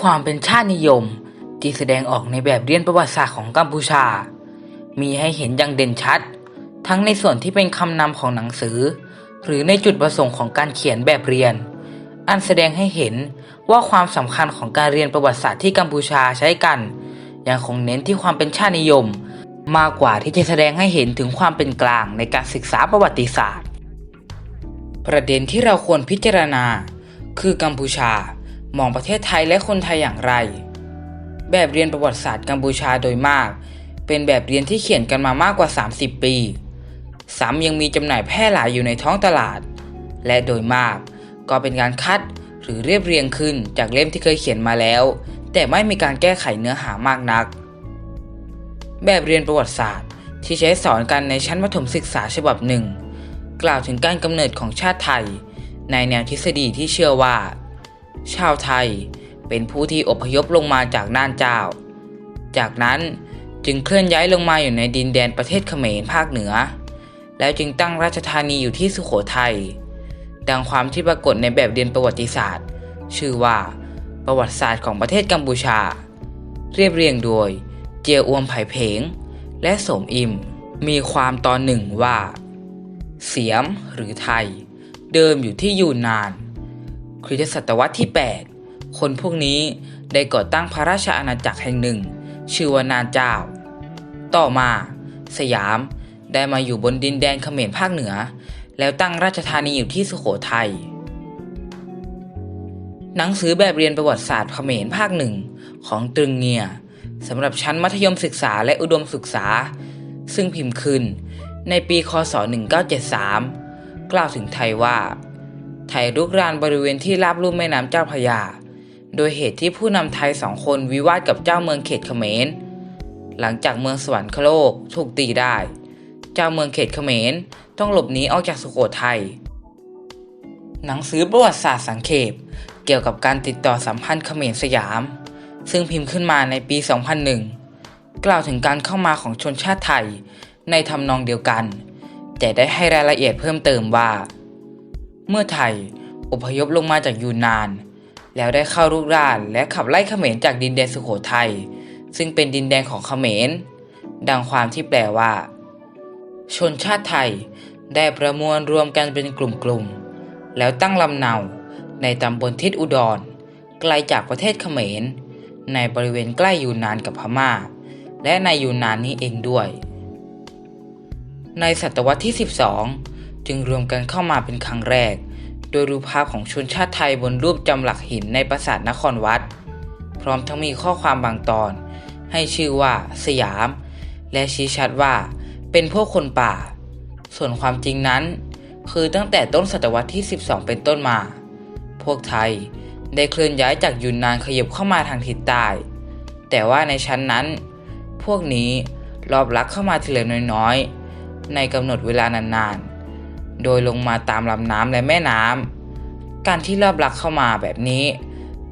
ความเป็นชาตินิยม ที่แสดงออกในแบบเรียนประวัติศาสตร์ของกัมพูชา มีให้เห็นอย่างเด่นชัด ทั้งในส่วนที่เป็นคำนำของหนังสือ หรือในจุดประสงค์ของการเขียนแบบเรียน อันแสดงให้เห็นว่าความสำคัญของการเรียนประวัติศาสตร์ที่กัมพูชาใช้กันยังคงเน้นที่ความเป็นชาตินิยม มากกว่าที่จะแสดงให้เห็นถึงความเป็นกลางในการศึกษาประวัติศาสตร์ ประเด็นที่เราควรพิจารณา คือกัมพูชา มองประเทศไทยและคนไทยอย่างไร แบบเรียนประวัติศาสตร์กัมพูชาโดยมาก เป็นแบบเรียนที่เขียนกันมามากกว่า 30 ปี ซ้ำยังมีจำหน่ายแพร่หลายอยู่ในท้องตลาด และโดยมาก ก็เป็นการคัดหรือเรียบเรียงขึ้นจากเล่มที่เคยเขียนมาแล้ว แต่ไม่มีการแก้ไขเนื้อหามากนัก แบบเรียนประวัติศาสตร์ที่ใช้สอนกันในชั้นมัธยมศึกษาฉบับหนึ่ง กล่าวถึงการกำเนิดของชาติไทย ในแนวทฤษฎีที่เชื่อว่า ชาวไทยเป็นผู้ที่อพยพลงมาจากน่านเจ้า จากนั้นจึงเคลื่อนย้ายลงมาอยู่ในดินแดนประเทศเขมรภาคเหนือ แล้วจึงตั้งราชธานีอยู่ที่สุโขทัย ดังความที่ปรากฏในแบบเรียนประวัติศาสตร์ ชื่อว่าประวัติศาสตร์ของประเทศกัมพูชา เรียบเรียงโดยเจียอวมไผ่เพง และสมอิม มีความตอนหนึ่งว่า เสียมหรือไทย เดิมอยู่ที่ยูนนาน คริสตศตวรรษที่ 8 คนพวกนี้ได้ก่อตั้งพระราชอาณาจักรแห่งหนึ่ง ชื่อว่านานเจ้า ต่อมา สยามได้มาอยู่บนดินแดนเขมรภาคเหนือ แล้วตั้งราชธานีอยู่ที่สุโขทัยหนังสือแบบเรียนประวัติศาสตร์เขมรภาคหนึ่งของตรึงเงียสำหรับชั้นมัธยมศึกษาและอุดมศึกษา ซึ่งพิมพ์ขึ้นในปี คศ 1973 กล่าวถึงไทยว่า รุกรานบริเวณที่ราบลุ่มแม่น้ำเจ้าพระยา โดยเหตุที่ผู้นำไทยสองคนวิวาทกับเจ้าเมืองเขตเขมร หลังจากเมืองสวรรคโลกถูกตีได้ เจ้าเมืองเขตเขมรต้องหลบหนีออกจากสุโขทัย หนังสือประวัติศาสตร์สังเขปเกี่ยวกับการติดต่อสัมพันธ์เขมรสยาม ซึ่งพิมพ์ขึ้นมาในปี 2001 กล่าวถึงการเข้ามาของชนชาติไทยในทำนองเดียวกัน แต่ได้ให้รายละเอียดเพิ่มเติมว่า เมื่อไทยอพยพลงมาจากยูนนาน แล้วได้เข้ารุกรานและขับไล่เขมรจากดินแดนสุโขทัยซึ่งเป็นดินแดนของเขมร ดังความที่แปลว่า ชนชาติไทยได้ประมวลรวมกันเป็นกลุ่มๆ แล้วตั้งลำเนาในตำบลทิศอุดร ไกลจากประเทศเขมร ในบริเวณใกล้ยูนนานกับพม่า และในยูนนานนี้เองด้วย ในศตวรรษที่ 12 จึงรวมกันเข้ามาเป็นครั้งแรก โดยรูปภาพของชนชาติไทยบนรูปจำหลักหินในปราสาทนครวัด พร้อมทั้งมีข้อความบางตอน ให้ชื่อว่าสยาม และชี้ชัดว่า เป็นพวกคนป่า ส่วนความจริงนั้น คือตั้งแต่ต้นศตวรรษที่ 12 เป็นต้นมา พวกไทยได้เคลื่อนย้ายจากยูนนานขยับเข้ามาทางทิศใต้แต่ว่าในชั้นนั้น พวกนี้รอบลักเข้ามาทีละน้อยๆ ในกำหนดเวลานานๆ โดยลงมาตามลำน้ำและแม่น้ำ การที่รอบลักเข้ามาแบบนี้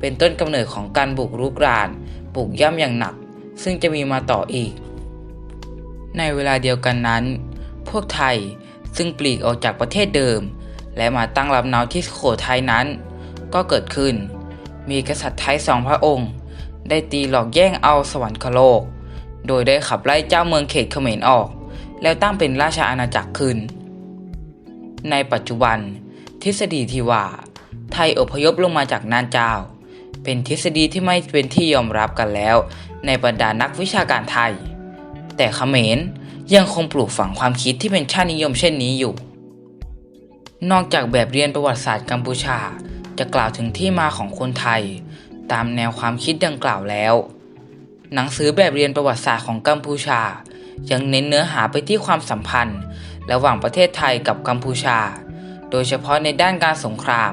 เป็นต้นกำเนิดของการบุกรุกรานปลูกย่ำอย่างหนัก ซึ่งจะมีมาต่ออีก ในเวลาเดียวกันนั้น พวกไทยซึ่งปลีกออกจากประเทศเดิม และมาตั้งลำเนาที่สุโขทัยนั้น ก็เกิดขึ้น มีกษัตริย์ไทยสองพระองค์ ได้ตีหลอกแย่งเอาสวรรคโลก โดยได้ขับไล่เจ้าเมืองเขตเขมรออก แล้วตั้งเป็นราชอาณาจักรขึ้น ในปัจจุบัน ทฤษฎีที่ว่า ไทยอพยพลงมาจากน่านเจ้า เป็นทฤษฎีที่ไม่เป็นที่ยอมรับกันแล้ว ในบรรดานักวิชาการไทย แต่เขมรยังคงปลูกฝังความคิดที่เป็นชาตินิยมเช่นนี้อยู่ นอกจากแบบเรียนประวัติศาสตร์กัมพูชา จะกล่าวถึงที่มาของคนไทย ตามแนวความคิดดังกล่าวแล้ว หนังสือแบบเรียนประวัติศาสตร์ของกัมพูชา ยังเน้นเนื้อหาไปที่ความสัมพันธ์ ระหว่างประเทศไทยกับกัมพูชา โดยเฉพาะในด้านการสงคราม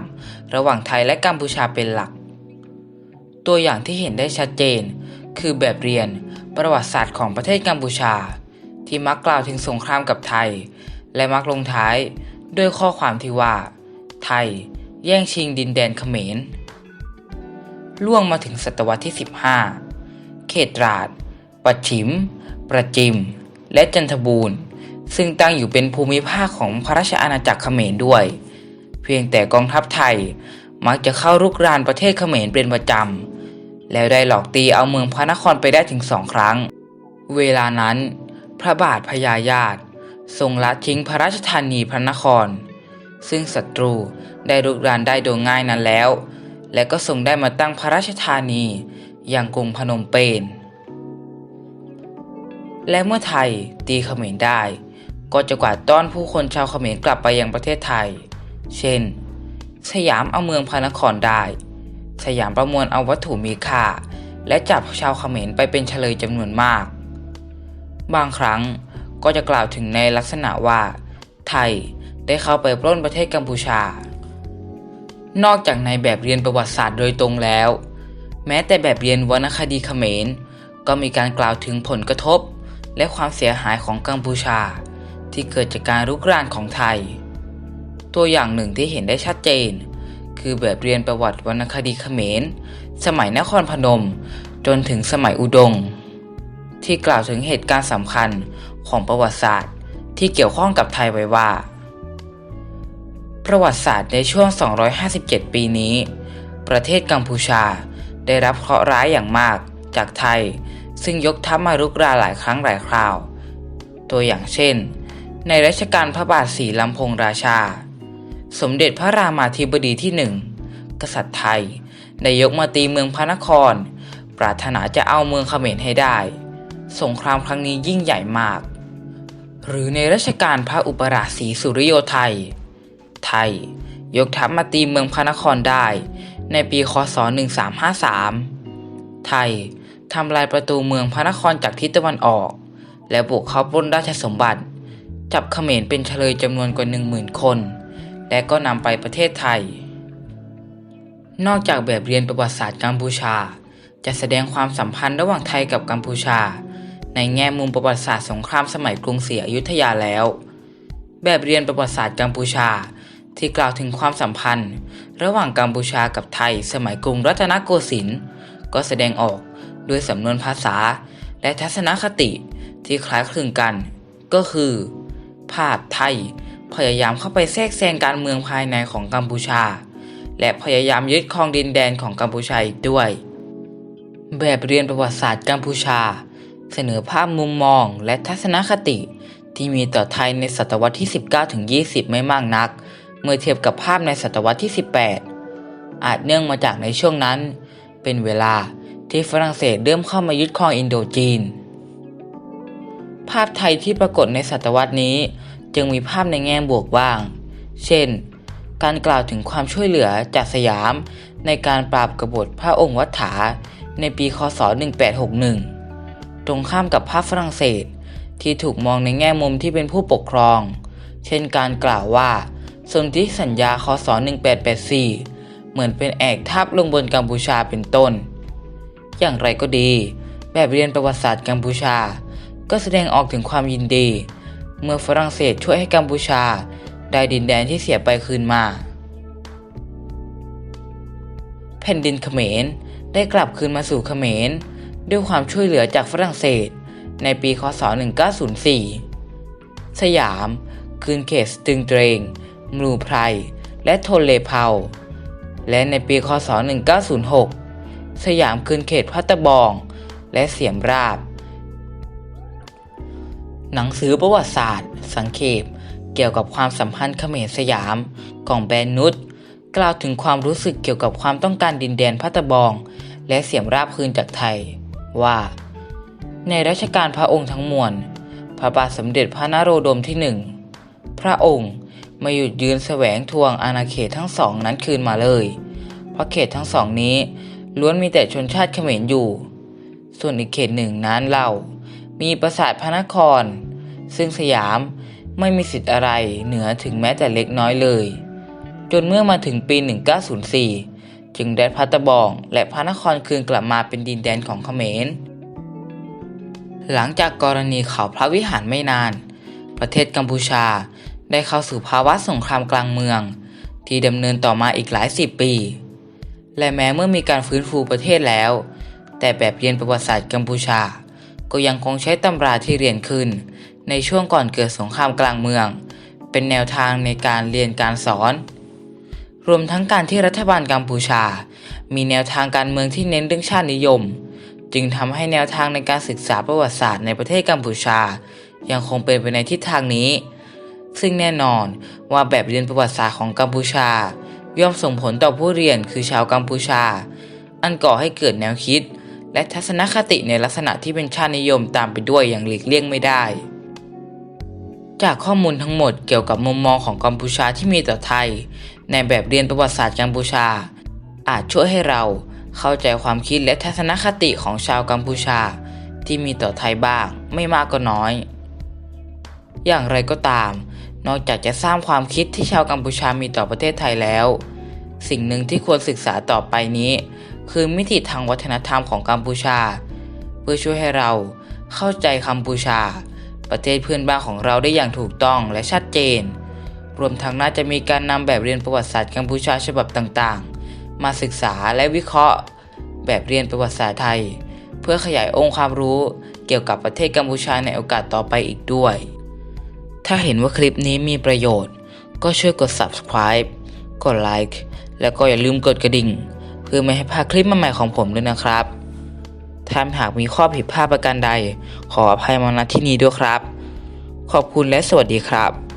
ระหว่างไทยและกัมพูชาเป็นหลัก ตัวอย่างที่เห็นได้ชัดเจน คือแบบเรียนประวัติศาสตร์ของประเทศกัมพูชา ที่มักกล่าวถึงสงครามกับไทย และมักลงท้ายด้วยข้อความที่ว่า ไทย แย่งชิงดินแดนเขมรล่วงมาถึงศตวรรษที่ 15 เขตราด ปัจฉิม ประจิม และจันทบูรณ์ ซึ่งตั้งอยู่เป็นภูมิภาคของพระราชอาณาจักรเขมรด้วย เพียงแต่กองทัพไทยมักจะเข้ารุกรานประเทศเขมรเป็นประจำ แล้วได้หลอกตีเอาเมืองพระนครไปได้ถึงสองครั้ง เวลานั้น พระบาทพญายาตทรงละทิ้งพระราชธานีพระนคร ซึ่งศัตรูได้รุกรานได้โดยง่ายนั้นแล้ว และก็ทรงได้มาตั้งพระราชธานีอย่างกรุงพนมเปญและเมื่อไทยตีเขมรได้ ก็จะกวาดต้อนผู้คนชาวเขมรกลับไปยังประเทศไทย เช่น สยามเอาเมืองพระนครได้ สยามประมวลเอาวัตถุมีค่า และจับชาวเขมรไปเป็นเฉลยจำนวนมาก บางครั้งก็จะกล่าวถึงในลักษณะว่า ไทยได้เข้าไปปล้นประเทศกัมพูชา นอกจากในแบบเรียนประวัติศาสตร์โดยตรงแล้ว แม้แต่แบบเรียนวรรณคดีเขมร ก็มีการกล่าวถึงผลกระทบ และความเสียหายของกัมพูชา ที่เกิดจากการรุกรานของไทย ตัวอย่างหนึ่งที่เห็นได้ชัดเจน คือแบบเรียนประวัติวรรณคดีเขมร สมัยนครพนม จนถึงสมัยอุดง ที่กล่าวถึงเหตุการณ์สำคัญของประวัติศาสตร์ ที่เกี่ยวข้องกับไทยไว้ว่า ประวัติศาสตร์ในช่วง 257 ปีนี้ ประเทศกัมพูชาได้รับเคราะห์ร้ายอย่างมากจากไทย ซึ่งยกทัพมารุกรานหลายครั้งหลายคราว ตัวอย่างเช่น ในรัชกาลพระบาทสีลำพงราชา สมเด็จพระรามาธิบดีที่หนึ่งกษัตริย์ไทยได้ยกมาตีเมืองพระนคร ปรารถนาจะเอาเมืองเขมรให้ได้ สงครามครั้งนี้ยิ่งใหญ่มาก หรือในรัชกาลพระอุปราชสีสุริโยไทย ไทยยกทัพมาตีเมืองพระนครได้ ในปีคศ 1353 ไทยทำลายประตูเมืองพระนครจากทิศตะวันออก และบุกเข้าปล้นราชสมบัติ จับเขมรเป็นเฉลยจำนวนกว่า 10,000 คน และก็นำไปประเทศไทย นอกจากแบบเรียนประวัติศาสตร์กัมพูชา จะแสดงความสัมพันธ์ระหว่างไทยกับกัมพูชา ในแง่มุมประวัติศาสตร์สงครามสมัยกรุงศรีอยุธยาแล้ว แบบเรียนประวัติศาสตร์กัมพูชาที่กล่าวถึงความสัมพันธ์ ระหว่างกัมพูชากับไทย สมัยกรุงรัตนโกสินทร์ก็แสดงออกด้วยสำนวนภาษาและทัศนคติที่คล้ายคลึงกัน ก็คือ ภาพไทย พยายามเข้าไปแทรกแซงการเมืองภายในของกัมพูชา และพยายามยึดครองดินแดนของกัมพูชาอีกด้วย แบบเรียนประวัติศาสตร์กัมพูชา เสนอภาพมุมมองและทัศนคติที่มีต่อไทยในศตวรรษที่ 19 ถึง 20 ไม่มากนัก เมื่อเทียบกับภาพในศตวรรษที่ 18 อาจเนื่องมาจากในช่วงนั้น เป็นเวลาที่ฝรั่งเศสเริ่มเข้ามายึดครองอินโดจีน ภาพไทยที่ปรากฏในศตวรรษนี้ จึงมีภาพในแง่บวกบ้าง เช่น การกล่าวถึงความช่วยเหลือจากสยามในการปราบกบฏพระองค์วัฏฐาในปีคศ 1861 ตรงข้ามกับภาพฝรั่งเศสที่ถูกมองในแง่มุมที่เป็นผู้ปกครอง เช่นการกล่าวว่า สนธิสัญญาคศ 1884 เหมือนเป็นแอกทับลงบนกัมพูชาเป็นต้น อย่างไรก็ดี แบบเรียนประวัติศาสตร์กัมพูชา ก็แสดงออกถึงความยินดี เมื่อฝรั่งเศสช่วยให้กัมพูชา ได้ดินแดนที่เสียไปคืนมา แผ่นดินเขมรได้กลับคืนมาสู่เขมร ด้วยความช่วยเหลือจากฝรั่งเศส ในปีคศ 1904 สยาม คืนเขตสตึงเตรงมลูไพร และโทนเลเพาและในปีคศ 1906 สยามคืนเขตพัตตะบอง และเสียมราบ หนังสือประวัติศาสตร์ สังเขปเกี่ยวกับความสัมพันธ์เขมรสยามของแบรนนุชกล่าวถึงความรู้สึกเกี่ยวกับความต้องการดินแดนพัตตะบอง และเสียมราบคืนจากไทย ว่า ในรัชกาลพระองค์ทั้งมวล พระบาทสมเด็จพระนโรดมที่หนึ่งพระองค์ไม่หยุดยืนแสวงทวงอาณาเขตทั้งสองนั้นคืนมาเลย เพราะเขตทั้งสองนี้ล้วนมีแต่ชนชาติเขมรอยู่ ส่วนอีกเขตหนึ่งนั้นเล่า มีปราสาทพระนคร ซึ่งสยามไม่มีสิทธิ์อะไรเหนือถึงแม้แต่เล็กน้อยเลย จนเมื่อมาถึงปี 1904 จึงได้พัตตะบอง และพระนครคืนกลับมาเป็นดินแดนของเขมร หลังจากกรณีเขาพระวิหารไม่นาน ประเทศกัมพูชาได้เข้าสู่ภาวะสงครามกลางเมือง ที่ดำเนินต่อมาอีกหลายสิบปี และแม้เมื่อมีการฟื้นฟูประเทศแล้ว แต่แบบเรียนประวัติศาสตร์กัมพูชา ก็ยังคงใช้ตำราที่เรียนขึ้น ในช่วงก่อนเกิดสงครามกลางเมือง เป็นแนวทางในการเรียนการสอน รวมทั้งการที่รัฐบาลกัมพูชา มีแนวทางการเมืองที่เน้นเรื่องชาตินิยม จึงทำให้แนวทางในการศึกษาประวัติศาสตร์ในประเทศกัมพูชา ยังคงเป็นไปในทิศทางนี้ ซึ่งแน่นอนว่าแบบเรียนประวัติศาสตร์ของกัมพูชา ย่อมส่งผลต่อผู้เรียนคือชาวกัมพูชา อันก่อให้เกิดแนวคิด และทัศนคติในลักษณะที่เป็นชาตินิยมตามไปด้วยอย่างหลีกเลี่ยงไม่ได้ จากข้อมูลทั้งหมดเกี่ยวกับมุมมองของกัมพูชาที่มีต่อไทย ในแบบเรียนประวัติศาสตร์กัมพูชา อาจช่วยให้เราเข้าใจความคิดและทัศนคติของชาวกัมพูชา ที่มีต่อไทยบ้างไม่มากก็น้อย อย่างไรก็ตาม นอกจากจะสร้างความคิดที่ชาวกัมพูชามีต่อประเทศไทยแล้ว สิ่งหนึ่งที่ควรศึกษาต่อไปนี้ คือมิติทางวัฒนธรรมของกัมพูชา เพื่อช่วยให้เราเข้าใจกัมพูชา ประเทศเพื่อนบ้านของเราได้อย่างถูกต้องและชัดเจน รวมทั้งน่าจะมีการนำแบบเรียนประวัติศาสตร์กัมพูชาฉบับต่างๆ มาศึกษาและวิเคราะห์ แบบเรียนประวัติศาสตร์ไทย เพื่อขยายองค์ความรู้เกี่ยวกับประเทศกัมพูชาในโอกาสต่อไปอีกด้วย ถ้าเห็นว่าคลิปนี้มีประโยชน์ ก็ช่วยกด subscribe กดไลค์แล้วก็อย่าลืมกดกระดิ่ง พื่อไม่ให้พลาดคลิปใหม่ๆของผมด้วยนะครับถ้าหากมีข้อผิดพลาดประการใด ขออภัยมาณที่นี้ด้วยครับ ขอบคุณและสวัสดีครับ